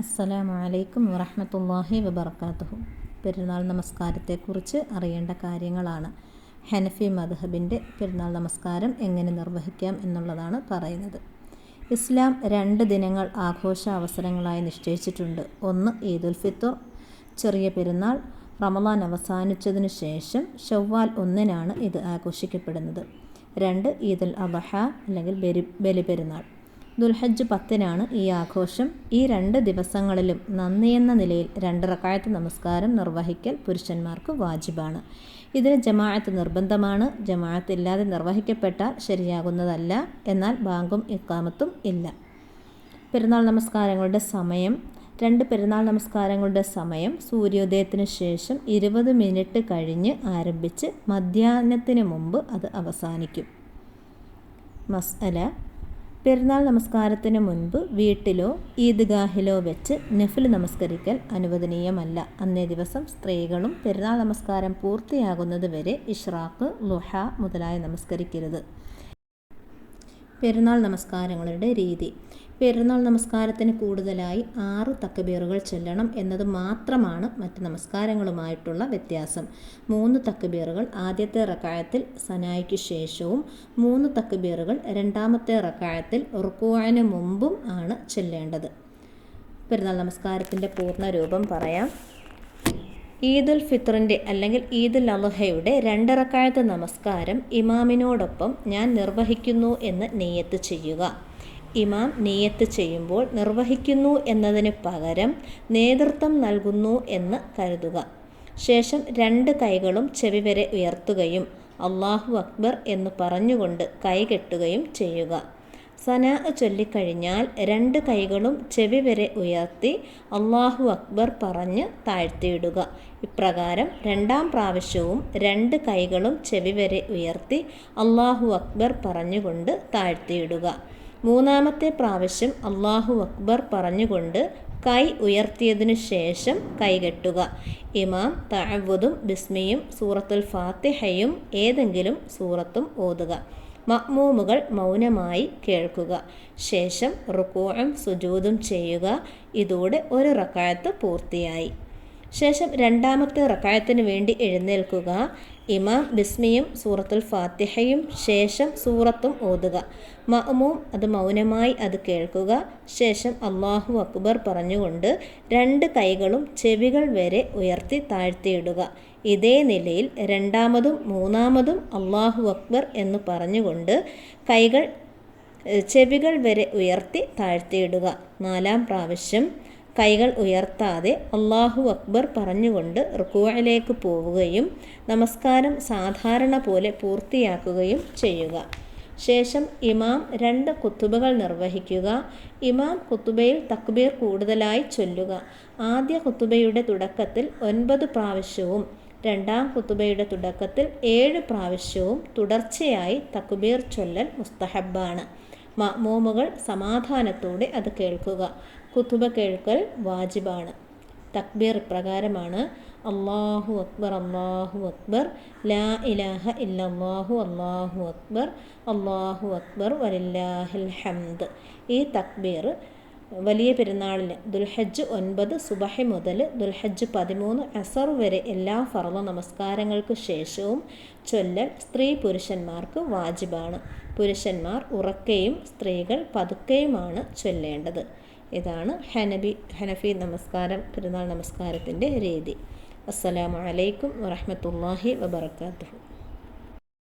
അസ്സലാമു അലൈക്കും വറഹമത്തല്ലാഹി വബർക്കാത്തുഹു പെരുന്നാൾ നമസ്കാരത്തെക്കുറിച്ച് അറിയേണ്ട കാര്യങ്ങളാണ്. ഹനഫി മദ്ഹബിന്റെ പെരുന്നാൾ നമസ്കാരം എങ്ങനെ നിർവഹിക്കാം എന്നുള്ളതാണ് പറയുന്നത്. ഇസ്ലാം രണ്ട് ദിനങ്ങൾ ആഘോഷ അവസരങ്ങളായി നിശ്ചയിച്ചിട്ടുണ്ട്. ഒന്ന് ഈദുൽ ഫിത്തർ ചെറിയ പെരുന്നാൾ. റമദാൻ അവസാനിച്ചതിനു ശേഷം ഷവ്വാൽ ഒന്നിനാണ് ഇത് ആഘോഷിക്കപ്പെടുന്നത്. രണ്ട് ഈദുൽ അബഹ അല്ലെങ്കിൽ ബലി ബലിപെരുന്നാൾ. ദുൽഹജ്ജ് പത്തിനാണ് ഈ ആഘോഷം. ഈ രണ്ട് ദിവസങ്ങളിലും നന്ദി എന്ന നിലയിൽ രണ്ട് റക്കായത്ത് നമസ്കാരം നിർവഹിക്കൽ പുരുഷന്മാർക്ക് വാജിബാണ്. ഇതിന് ജമാഅത്ത് നിർബന്ധമാണ്. ജമാഅത്ത് ഇല്ലാതെ നിർവഹിക്കപ്പെട്ടാൽ ശരിയാകുന്നതല്ല. എന്നാൽ ബാങ്കും ഇക്കാമത്തും ഇല്ല. പെരുന്നാൾ നമസ്കാരങ്ങളുടെ സമയം. രണ്ട് പെരുന്നാൾ നമസ്കാരങ്ങളുടെ സമയം സൂര്യോദയത്തിന് ശേഷം ഇരുപത് മിനിറ്റ് കഴിഞ്ഞ് ആരംഭിച്ച് മധ്യാഹ്നത്തിന് മുമ്പ് അത് അവസാനിക്കും. മസ്അല പെരുന്നാൾ നമസ്കാരത്തിന് മുൻപ് വീട്ടിലോ ഈദ്ഗാഹിലോ വെച്ച് നഫിൽ നമസ്കരിക്കൽ അനുവദനീയമല്ല. അന്നേ ദിവസം സ്ത്രീകളും പെരുന്നാൾ നമസ്കാരം പൂർത്തിയാകുന്നത് വരെ ഇഷ്റാഖ് ലുഹ മുതലായ നമസ്കരിക്കരുത്. പെരുന്നാൾ നമസ്കാരങ്ങളുടെ രീതി. പെരുന്നാൾ നമസ്കാരത്തിന് കൂടുതലായി ആറ് തക്കബീറുകൾ ചൊല്ലണം എന്നത് മാത്രമാണ് മറ്റ് നമസ്കാരങ്ങളുമായിട്ടുള്ള വ്യത്യാസം. മൂന്ന് തക്കബീറുകൾ ആദ്യത്തെ റക്കായത്തിൽ സനായിക്ക് ശേഷവും മൂന്ന് തക്കബീറുകൾ രണ്ടാമത്തെ റക്കായത്തിൽ റുക്കുവാന് മുമ്പും ആണ് ചെല്ലേണ്ടത്. പെരുന്നാൾ നമസ്കാരത്തിന്റെ പൂർണ രൂപം പറയാം. ഈദുൽ ഫിത്റിന്റെ അല്ലെങ്കിൽ ഈദുൽ അലഹയുടെ രണ്ടിറക്കായത്ത് നമസ്കാരം ഇമാമിനോടൊപ്പം ഞാൻ നിർവഹിക്കുന്നു എന്ന് നെയ്യത്ത് ചെയ്യുക. ഇമാം നെയ്യത്ത് ചെയ്യുമ്പോൾ നിർവഹിക്കുന്നു എന്നതിന് പകരം നേതൃത്വം നൽകുന്നു എന്ന് കരുതുക. ശേഷം രണ്ട് കൈകളും ചെവി വരെ ഉയർത്തുകയും അള്ളാഹു അക്ബർ എന്ന് പറഞ്ഞുകൊണ്ട് കൈകെട്ടുകയും ചെയ്യുക. സനാ ചൊല്ലിക്കഴിഞ്ഞാൽ രണ്ട് കൈകളും ചെവി വരെ ഉയർത്തി അള്ളാഹു അക്ബർ പറഞ്ഞ് താഴ്ത്തിയിടുക. ഇപ്രകാരം രണ്ടാം പ്രാവശ്യവും രണ്ട് കൈകളും ചെവി വരെ ഉയർത്തി അള്ളാഹു അക്ബർ പറഞ്ഞുകൊണ്ട് താഴ്ത്തിയിടുക. മൂന്നാമത്തെ പ്രാവശ്യം അള്ളാഹു അക്ബർ പറഞ്ഞുകൊണ്ട് കൈ ഉയർത്തിയതിനു ശേഷം കൈകെട്ടുക. ഇമാം തഅവ്വുദും ബിസ്മിയും സൂറത്തുൽ ഫാത്തിഹയും ഏതെങ്കിലും സൂറത്തും ഓതുക. മഅ്മൂമുകൾ മൗനമായി കേൾക്കുക. ശേഷം റുക്കൂഴും സുജൂദും ചെയ്യുക. ഇതോടെ ഒരു റക്കായത്ത് പൂർത്തിയായി. ശേഷം രണ്ടാമത്തെ റക്കായത്തിന് വേണ്ടി എഴുന്നേൽക്കുക. ഇമാം ബിസ്മിയും സൂറത്തുൽ ഫാത്തിഹയും ശേഷം സൂറത്തും ഓതുക. മഅമൂം അത് മൗനമായി അത് കേൾക്കുക. ശേഷം അള്ളാഹു അക്ബർ പറഞ്ഞുകൊണ്ട് രണ്ട് കൈകളും ചെവികൾ വരെ ഉയർത്തി താഴ്ത്തിയിടുക. ഇതേ നിലയിൽ രണ്ടാമതും മൂന്നാമതും അള്ളാഹു അക്ബർ എന്ന് പറഞ്ഞുകൊണ്ട് കൈകൾ ചെവികൾ വരെ ഉയർത്തി താഴ്ത്തിയിടുക. നാലാം പ്രാവശ്യം കൈകൾ ഉയർത്താതെ അള്ളാഹു അക്ബർ പറഞ്ഞുകൊണ്ട് റുക്കുവയിലേക്ക് പോവുകയും നമസ്കാരം സാധാരണ പോലെ പൂർത്തിയാക്കുകയും ചെയ്യുക. ശേഷം ഇമാം രണ്ട് കുത്തുബകൾ നിർവഹിക്കുക. ഇമാം കുത്തുബയിൽ തക്ബീർ കൂടുതലായി ചൊല്ലുക. ആദ്യ കുത്തുബയുടെ തുടക്കത്തിൽ ഒൻപത് പ്രാവശ്യവും രണ്ടാം കുത്തുബയുടെ തുടക്കത്തിൽ ഏഴ് പ്രാവശ്യവും തുടർച്ചയായി തക്ബീർ ചൊല്ലൽ മുസ്തഹബാണ്. മഅ്മൂമുകൾ സമാധാനത്തോടെ അത് കേൾക്കുക. കുത്തുബ കേൾക്കൽ വാജിബാണ്. തക്ബീർ പ്രകാരമാണ്. അള്ളാഹു അക്ബർ അള്ളാഹു അക്ബർ ലാ ഇലാഹ ഇല്ലല്ലാഹു അള്ളാഹു അക്ബർ അള്ളാഹു അക്ബർ വലില്ലാഹിൽ ഹംദ്. ഈ തക്ബീർ വലിയ പെരുന്നാളിന് ദുൽഹജ്ജ് ഒൻപത് സുബഹി മുതൽ ദുൽഹജ്ജ് പതിമൂന്ന് അസർ വരെ എല്ലാ ഫർള നമസ്കാരങ്ങൾക്ക് ശേഷവും ചൊല്ലൽ സ്ത്രീ പുരുഷന്മാർക്ക് വാജിബാണ്. പുരുഷന്മാർ ഉറക്കെയും സ്ത്രീകൾ പതുക്കെയുമാണ് ചൊല്ലേണ്ടത്. ഇതാണ് ഹനബി ഹനഫി നമസ്കാരം പെരുന്നാൾ നമസ്കാരത്തിന്റെ രീതി. അസ്സലാമു അലൈക്കും വറഹമത്തല്ലാഹി വബർക്കാത്തു